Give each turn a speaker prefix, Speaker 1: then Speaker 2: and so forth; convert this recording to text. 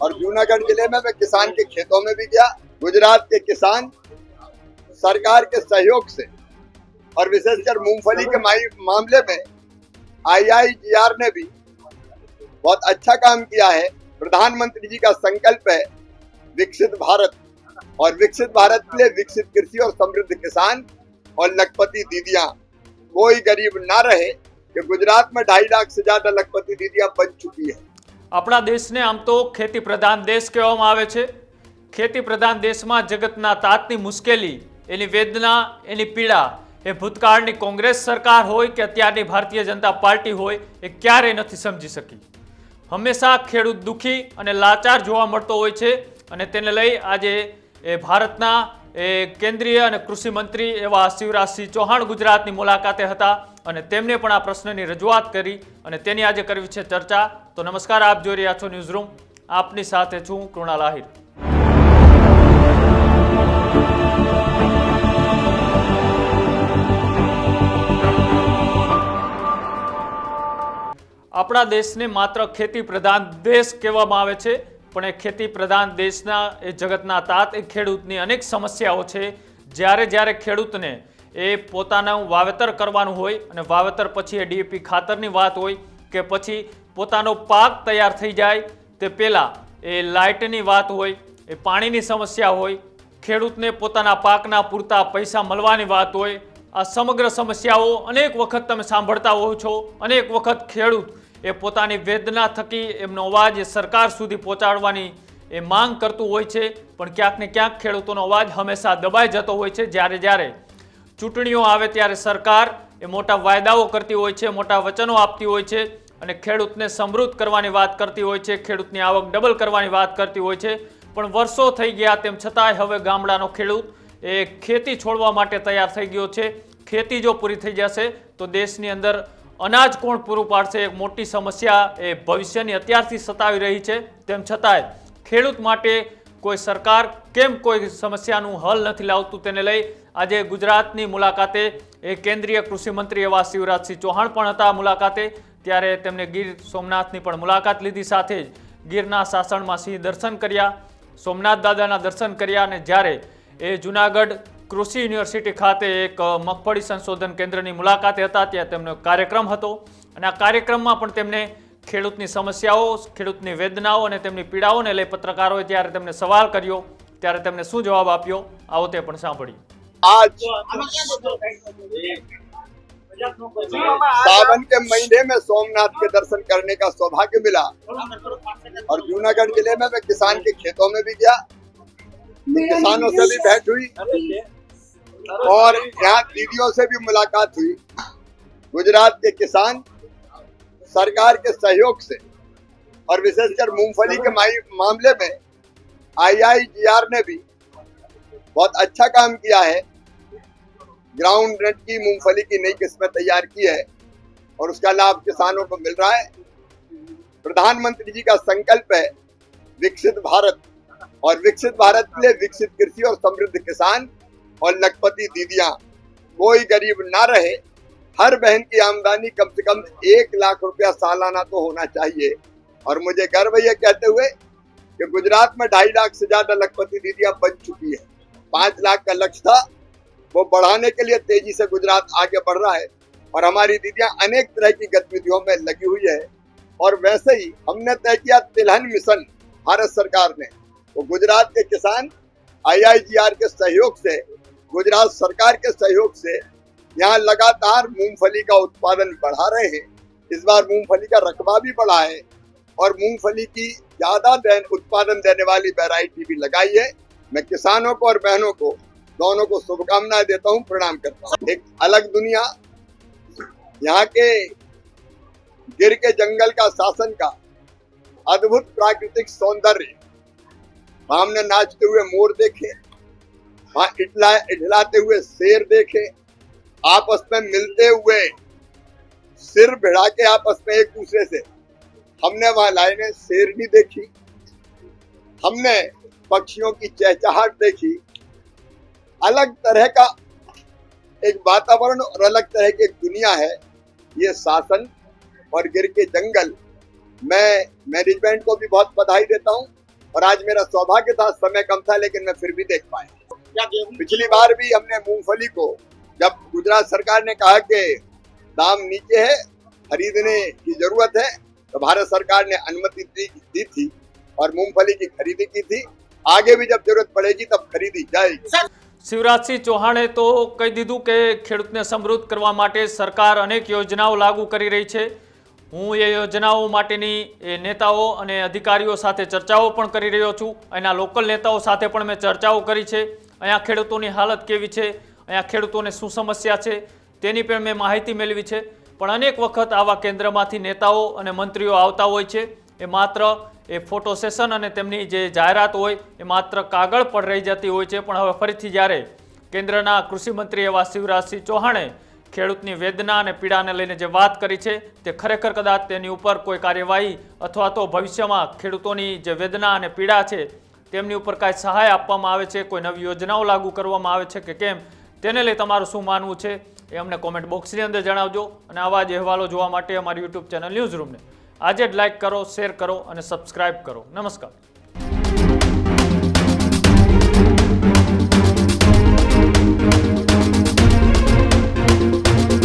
Speaker 1: और जूनागढ़ ज़िले में मैं किसान के खेतों में भी गया, गुजरात के किसान, सरकार के सहयोग से। और विशेषकर मूंगफली के मामले में आईआईजीआर ने भी बहुत अच्छा काम किया है। प्रधानमंत्री जी का संकल्प है विकसित भारत। और विकसित भारत के लिए विकसित कृषि और समृद्ध किसान और लखपति दीदियाँ। कोई गरीब ना रहे कि गुजरात में ढाई लाख से ज़्यादा लखपति दीदियाँ बन चुकी है।
Speaker 2: આપણા દેશને આમ તો ખેતી પ્રધાન દેશ કહેવામાં આવે છે. ખેતી પ્રધાન દેશમાં જગતના તાતની મુશ્કેલી, એની વેદના, એની પીડા, એ ભૂતકાળની કોંગ્રેસ સરકાર હોય કે અત્યારની ભારતીય જનતા પાર્ટી હોય, એ ક્યારેય નથી સમજી શકી. હંમેશા ખેડૂત દુઃખી અને લાચાર જોવા મળતો હોય છે અને તેને લઈ આજે એ ભારતના એ કેન્દ્રીય અને કૃષિ મંત્રી એવા શિવરાજસિંહ ચૌહાણ ગુજરાતની મુલાકાતે હતા અને તેમને પણ આ પ્રશ્નની રજૂઆત કરી અને તેની આજે કરવી છે ચર્ચા. તો નમસ્કાર, આપ જોઈ રહ્યા છો ન્યૂઝ રૂમ. આપની સાથે છું કૃણાલ આહિર. આપણા દેશને માત્ર ખેતી પ્રધાન દેશ કહેવામાં આવે છે. પણ એ ખેતી પ્રધાન દેશના, એ જગતના તાત, એ ખેડૂતની અનેક સમસ્યાઓ છે. જ્યારે જ્યારે ખેડૂતને એ પોતાનું વાવેતર કરવાનું હોય અને વાવેતર પછી એ ડીએપી ખાતરની વાત હોય કે પછી પોતાનો પાક તૈયાર થઈ જાય, તે પહેલાં એ લાઇટની વાત હોય, એ પાણીની સમસ્યા હોય, ખેડૂતને પોતાના પાકના પૂરતા પૈસા મળવાની વાત હોય, આ સમગ્ર સમસ્યાઓ અનેક વખત તમે સાંભળતા હોવ છો. અનેક વખત ખેડૂત એ પોતાની વેદના થકી એમનો અવાજ એ સરકાર સુધી પહોંચાડવાની એ માંગ કરતું હોય છે. પણ ક્યાંક ને ક્યાંક ખેડૂતોનો અવાજ હંમેશા દબાઈ જતો હોય છે. જ્યારે જ્યારે ચૂંટણીઓ આવે ત્યારે સરકાર એ મોટા વાયદાઓ કરતી હોય છે, મોટા વચનો આપતી હોય છે અને ખેડૂતને સમૃદ્ધ કરવાની વાત કરતી હોય છે, ખેડૂતની આવક ડબલ કરવાની વાત કરતી હોય છે. પણ વર્ષો થઈ ગયા તેમ છતાંય હવે ગામડાનો ખેડૂત એ ખેતી છોડવા માટે તૈયાર થઈ ગયો છે. ખેતી જો પૂરી થઈ જશે તો દેશની અંદર અનાજ કોણ પૂરું પાડશે? એક મોટી સમસ્યા એ ભવિષ્યની અત્યારથી સતાવી રહી છે. તેમ છતાંય ખેડૂત માટે કોઈ સરકાર કેમ કોઈ સમસ્યાનું હલ નથી લાવતું તેને લઈ આજે ગુજરાતની મુલાકાતે એ કેન્દ્રીય કૃષિ મંત્રી એવા શિવરાજસિંહ ચૌહાણ પણ હતા મુલાકાતે. ત્યારે તેમણે ગીર સોમનાથની પણ મુલાકાત લીધી સાથે જ ગીરના સાસણમાં સિંહ દર્શન કર્યા, સોમનાથ દાદાના દર્શન કર્યા અને જ્યારે એ જુનાગઢ કૃષિ યુનિવર્સિટી ખાતે એક અ, મગફળી સંશોધન કેન્દ્રની મુલાકાતે હતા ત્યાં તેમનો કાર્યક્રમ હતો અને આ કાર્યક્રમમાં પણ તેમને ખેડૂતની સમસ્યાઓ ખેડૂતની વેદનાઓ અને તેમની પીડાઓને લઈ પત્રકારોએ જ્યારે તેમને સવાલ કર્યો ત્યારે તેમને શું જવાબ આપ્યો આવો તે પણ સાંભળીએ
Speaker 1: आज सावन के महीने में सोमनाथ के दर्शन करने का सौभाग्य मिला और जूनागढ़ जिले में मैं किसान के खेतों में भी गया किसानों से भी भेंट हुई और यहाँ दीदियों से भी मुलाकात हुई। गुजरात के किसान सरकार के सहयोग से और विशेषकर मूंगफली के मामले में आईआईजीआर ने भी बहुत अच्छा काम किया है। ग्राउंड नट की मूंगफली की नई किस्में तैयार की है और उसका लाभ किसानों को मिल रहा है। प्रधानमंत्री जी का संकल्प है विकसित भारत और विकसित भारत के लिए विकसित कृषि और समृद्ध किसान और लखपति दीदियाँ। कोई गरीब ना रहे। हर बहन की आमदनी कम से कम एक लाख रुपया सालाना तो होना चाहिए। और मुझे गर्व है ये कहते हुए कि गुजरात में ढाई लाख से ज़्यादा लखपति दीदियाँ बन चुकी है। पाँच लाख का लक्ष्य था। वो बढ़ाने के लिए तेज़ी से गुजरात आगे बढ़ रहा है। और हमारी दीदियाँ अनेक तरह की गतिविधियों में लगी हुई है। और वैसे ही हमने तय किया तिलहन मिशन भारत सरकार ने। वो गुजरात के किसान आईआईजीआर के सहयोग से गुजरात सरकार के सहयोग से यहाँ लगातार मूंगफली का उत्पादन बढ़ा रहे हैं। इस बार मूंगफली का रकबा भी बढ़ा है और मूंगफली की ज़्यादा देन, उत्पादन देने वाली वेराइटी भी लगाई है। मैं किसानों को और बहनों को, दोनों को शुभकामनाएँ देता हूँ, प्रणाम करता हूँ। एक अलग दुनिया, यहाँ के गिर के जंगल का शासन का अद्भुत प्राकृतिक सौंदर्य। हमने नाचते हुए मोर देखे वहाँ इटला इठलाते हुए शेर देखे, आपस में मिलते हुए सिर भिड़ा के आपस में एक दूसरे से। हमने वहाँ लाइने, शेर भी देखी। हमने पक्षियों की चहचहाट देखी। अलग तरह का एक वातावरण और अलग तरह की एक दुनिया है। ये शासन और गिर के जंगल। मैं मैनेजमेंट को भी बहुत बधाई देता हूँ और आज मेरा सौभाग्य था, समय कम था, लेकिन मैं फिर भी देख पाया। पिछली बार भी हमने मूंगफली को जब गुजरात सरकार ने कहा कि दाम नीचे है खरीदने की जरूरत है तो भारत सरकार ने अनुमति दी, दी थी और मूंगफली की खरीदी की थी आगे भी जब जरूरत पड़ेगी तब खरीदी जाएगी
Speaker 2: શિવરાજસિંહ ચૌહાણે તો કહી દીધું કે ખેડૂતને સમૃદ્ધ કરવા માટે સરકાર અનેક યોજનાઓ લાગુ કરી રહી છે હું એ યોજનાઓ માટેની એ નેતાઓ અને અધિકારીઓ સાથે ચર્ચાઓ પણ કરી રહ્યો છું અહીંના લોકલ નેતાઓ સાથે પણ મેં ચર્ચાઓ કરી છે અહીંયા ખેડૂતોની હાલત કેવી છે? અહીંયા ખેડૂતોને શું સમસ્યા છે? તેની પણ મેં માહિતી મેળવી છે. પણ અનેક વખત આવા કેન્દ્રમાંથી નેતાઓ અને મંત્રીઓ આવતા હોય છે. એ માત્ર એ ફોટો સેશન અને તેમની જે જાહેરાત હોય, એ માત્ર કાગળ પર રહી જતી હોય છે. પણ હવે ફરીથી જ્યારે કેન્દ્રના કૃષિમંત્રી એવા શિવરાજસિંહ ચૌહાણે ખેડૂતની વેદના અને પીડાને લઈને જે વાત કરી છે, તે ખરેખર કદાચ તેની ઉપર કોઈ કાર્યવાહી અથવા તો ભવિષ્યમાં ખેડૂતોની જે વેદના અને પીડા છે તેમની ઉપર કાંઈ સહાય આપવામાં આવે છે, કોઈ નવી યોજનાઓ લાગુ કરવામાં આવે છે કે કેમ, તેને લઈ તમારું શું માનવું છે એ અમને કોમેન્ટ બોક્સની અંદર જણાવજો. અને આવા જ અહેવાલો જોવા માટે અમારી યુટ્યુબ ચેનલ ન્યૂઝ રૂમને આજે જ લાઇક કરો શેર કરો અને સબસ્ક્રાઇબ કરો. નમસ્કાર.